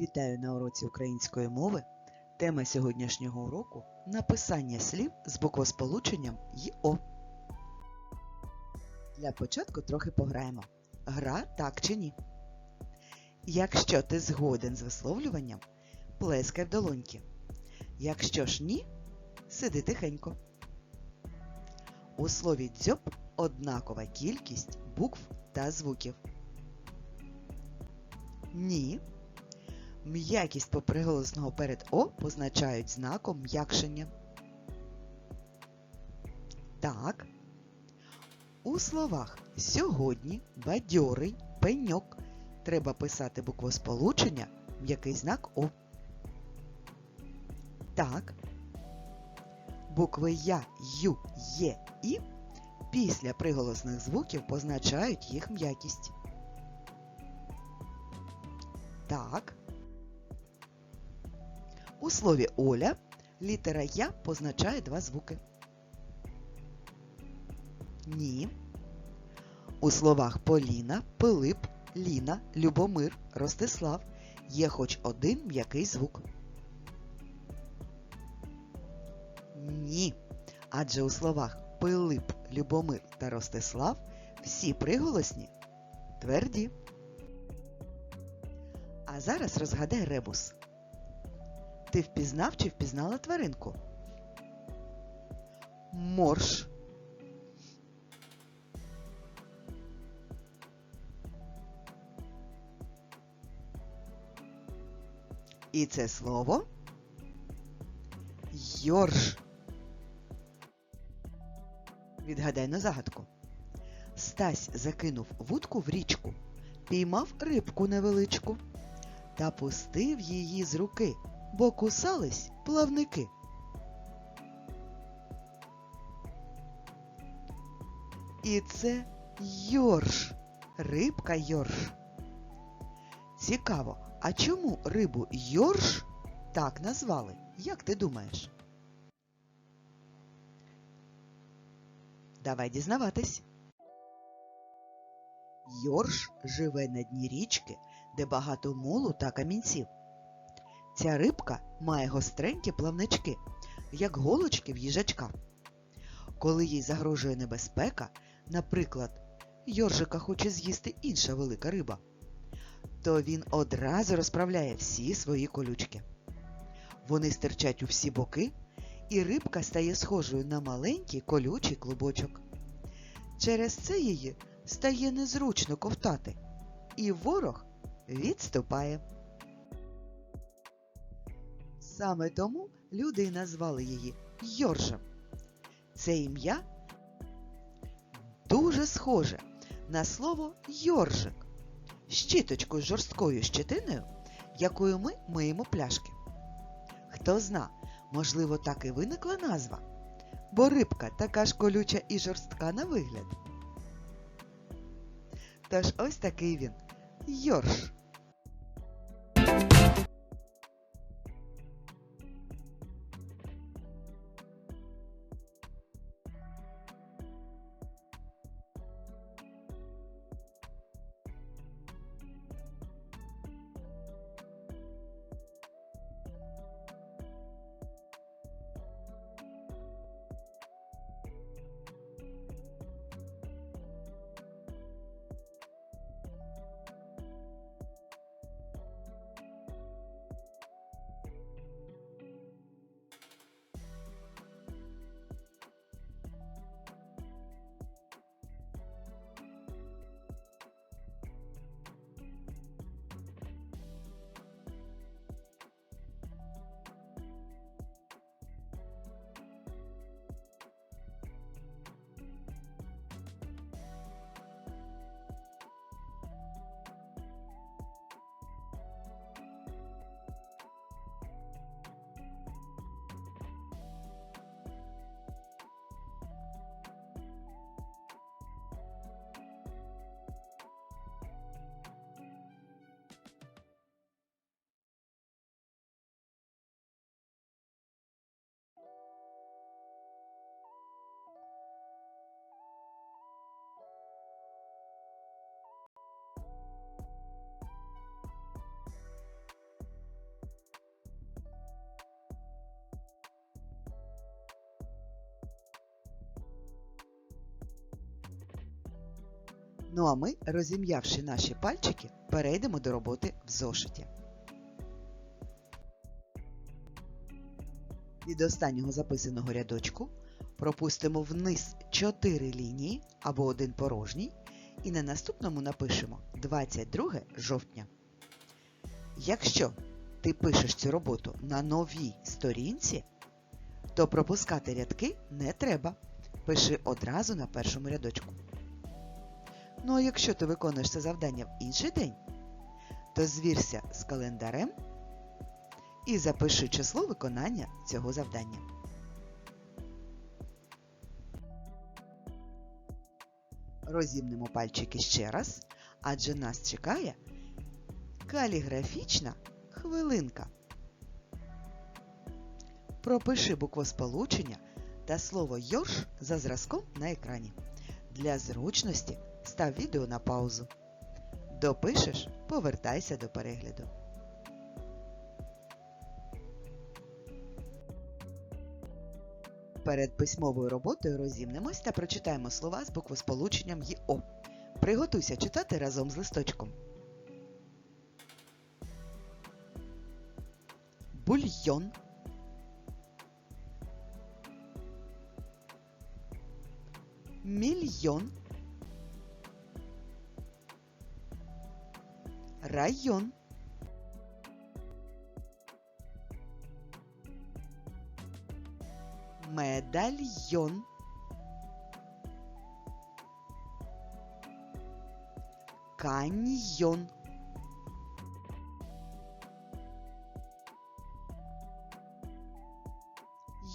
Вітаю на уроці української мови. Тема сьогоднішнього уроку написання слів з буквосполученням ЙО. Для початку трохи пограємо. Гра так чи ні. Якщо ти згоден з висловлюванням, плескай в долоньки. Якщо ж ні, сиди тихенько. У слові дзьоб однакова кількість букв та звуків. Ні. М'якість поприголосного перед О позначають знаком м'якшення. Так. У словах сьогодні, бадьорий, пеньок треба писати буквосполучення, м'який знак О. Так. Букви Я, Ю, Є, І після приголосних звуків позначають їх м'якість. Так. Слові Оля літера Я позначає два звуки. Ні. У словах Поліна, Пилип, Ліна, Любомир, Ростислав є хоч один м'який звук. Ні. Адже у словах Пилип, Любомир та Ростислав всі приголосні тверді. А зараз розгадай ребус. Ти впізнав чи впізнала тваринку? Морж. І це слово Йорж. Відгадай на загадку. Стась закинув вудку в річку, піймав рибку невеличку та пустив її з руки, бо кусались плавники. І це йорш, рибка йорш. Цікаво, а чому рибу йорш так назвали? Як ти думаєш? Давай дізнаватись. Йорш живе на дні річки, де багато мулу та камінців. Ця рибка має гостренькі плавнички, як голочки в їжачка. Коли їй загрожує небезпека, наприклад, Йоржика хоче з'їсти інша велика риба, то він одразу розправляє всі свої колючки. Вони стирчать у всі боки, і рибка стає схожою на маленький колючий клубочок. Через це її стає незручно ковтати, і ворог відступає. Саме тому люди й назвали її Йоржем. Це ім'я дуже схоже на слово йоржик, щіточкою з жорсткою щетиною, якою ми миємо пляшки. Хто зна, можливо, так і виникла назва, бо рибка така ж колюча і жорстка на вигляд. Тож ось такий він Йорш. Ну а ми, розім'явши наші пальчики, перейдемо до роботи в зошиті. Від останнього записаного рядочку пропустимо вниз 4 лінії або один порожній і на наступному напишемо 22 жовтня. Якщо ти пишеш цю роботу на новій сторінці, то пропускати рядки не треба. Пиши одразу на першому рядочку. Ну а якщо ти виконуєш це завдання в інший день, то звірся з календарем і запиши число виконання цього завдання. Розімнемо пальчики ще раз, адже нас чекає каліграфічна хвилинка. Пропиши буквосполучення та слово «йорш» за зразком на екрані. Для зручності став відео на паузу. Допишеш – повертайся до перегляду. Перед письмовою роботою розімнемось та прочитаємо слова з буквосполученням ЙО. Приготуйся читати разом з листочком. Бульйон. Мільйон. Район. Медальйон. Каньйон.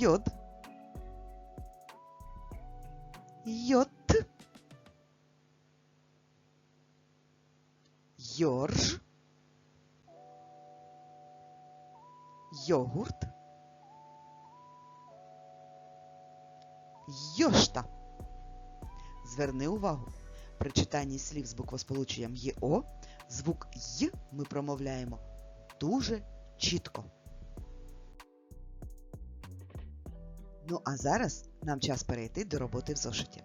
Йод. Йод. Йогурт. Йошта. Зверни увагу. При читанні слів з буквосполученням ЄО звук Й ми промовляємо дуже чітко. Ну а зараз нам час перейти до роботи в зошиті.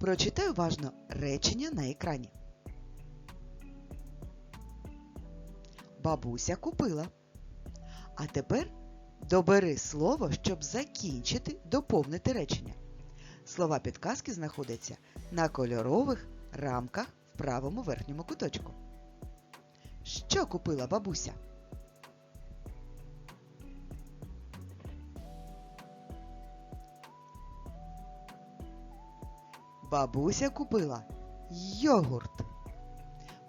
Прочитай уважно речення на екрані. Бабуся купила. А тепер добери слово, щоб закінчити, доповнити речення. Слова підказки знаходяться на кольорових рамках в правому верхньому куточку. Що купила бабуся? Бабуся купила йогурт.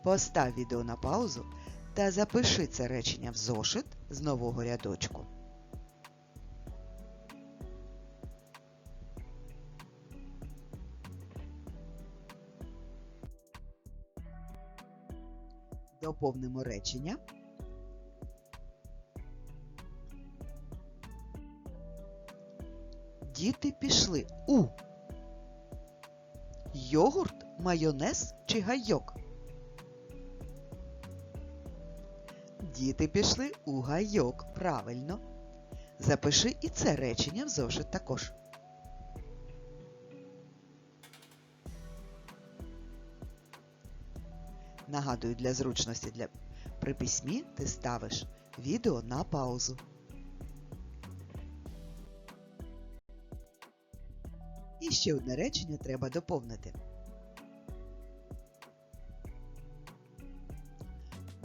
Постав відео на паузу та запиши це речення в зошит з нового рядочку. Доповнимо речення. Діти пішли у йогурт, майонез чи гайок. Діти пішли у гайок. Правильно. Запиши і це речення в зошит також. Нагадую, для зручності для при письмі ти ставиш відео на паузу. І ще одне речення треба доповнити.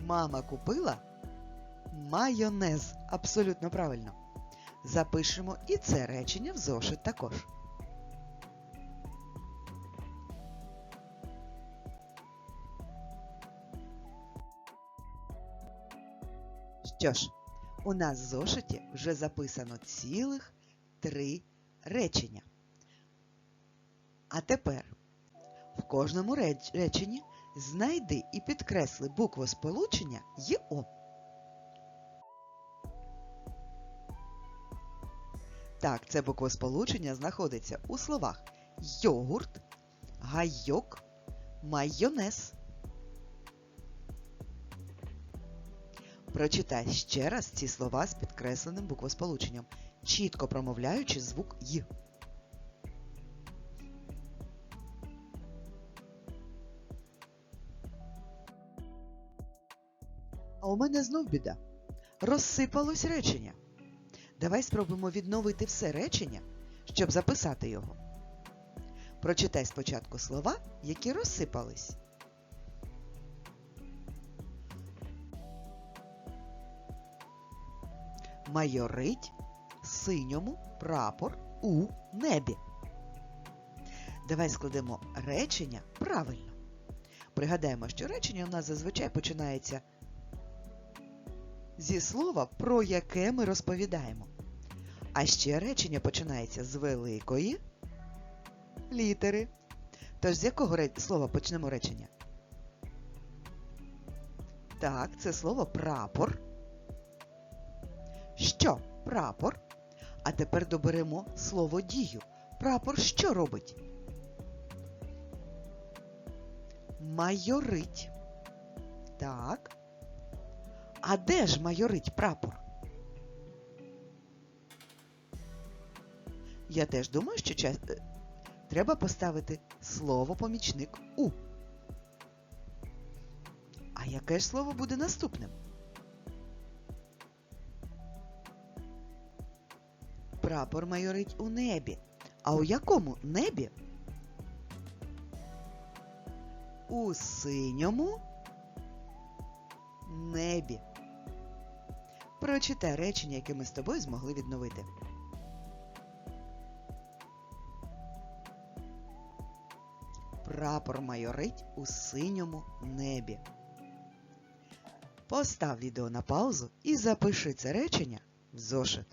Мама купила майонез. Абсолютно правильно. Запишемо і це речення в зошит також. Що ж, у нас в зошиті вже записано цілих три речення. А тепер в кожному реченні знайди і підкресли букву сполучення ЙО. Так, це буквосполучення знаходиться у словах йогурт, гайок, майонез. Прочитай ще раз ці слова з підкресленим буквосполученням, чітко промовляючи звук Й. А у мене знов біда. Розсипалось речення. Давай спробуємо відновити все речення, щоб записати його. Прочитай спочатку слова, які розсипались. Майорить синьому прапор у небі. Давай складемо речення правильно. Пригадаємо, що речення у нас зазвичай починається зі слова, про яке ми розповідаємо. А ще речення починається з великої літери. Тож з якого слова почнемо речення? Так, це слово прапор. Що? Прапор. А тепер доберемо слово дію. Прапор що робить? Майорить. Так. А де ж майорить прапор? Я теж думаю, що час... е, треба поставити слово помічник у. А яке ж слово буде наступним? Прапор майорить у небі. А у якому небі? У синьому небі. Прочитай речення, яке ми з тобою змогли відновити. Прапор майорить у синьому небі. Постав відео на паузу і запиши це речення в зошит.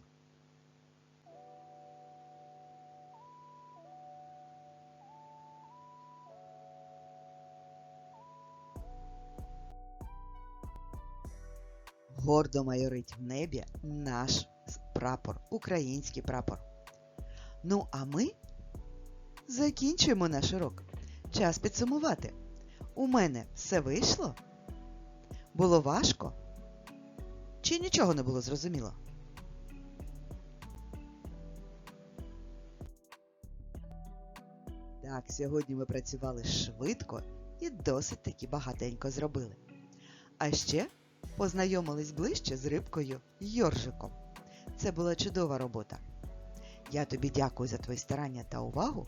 Гордо майорить в небі наш прапор, український прапор. Ну, а ми закінчуємо наш урок. Час підсумувати. У мене все вийшло? Було важко? Чи нічого не було зрозуміло? Так, сьогодні ми працювали швидко і досить таки багатенько зробили. А ще познайомились ближче з рибкою Йоржиком. Це була чудова робота. Я тобі дякую за твої старання та увагу.